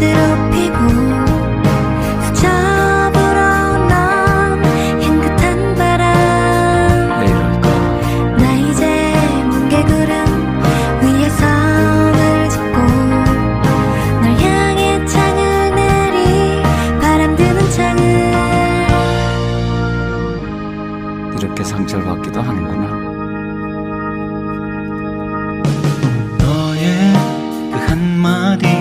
네, 이렇게 상처받기도 하는구나. 너의 그 한마디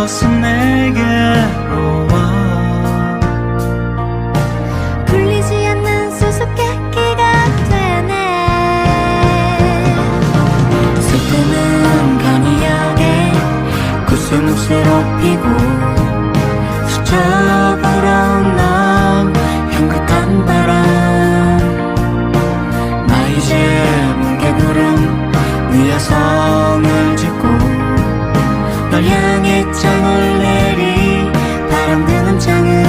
것은 내게로 와. 풀리지 않는 수수께끼가 되네. 슬픔은 간이하게 구슬무쇠로 피고 스쳐 불어온 널 향해 창을 내리 바람 드는 창을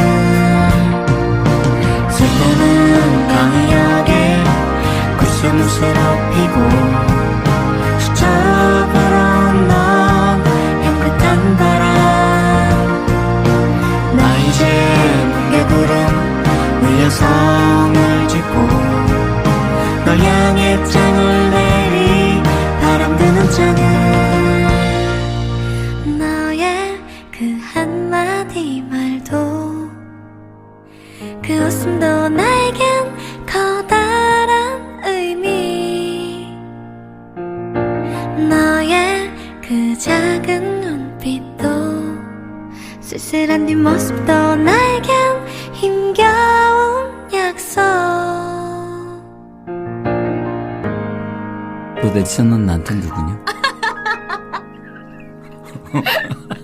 슬픔은 강하게 구슬무쇠로 피고 스쳐 불어온 넌 향긋한 바람. 나 이제 뭉게 구름 위에 성을 짓고 널 향해 창을 내리 바람 드는 창을 작은 눈빛도 쓸쓸한 뒷모습도 나에겐 힘겨운 약속 도대체 넌 나한테 누구냐?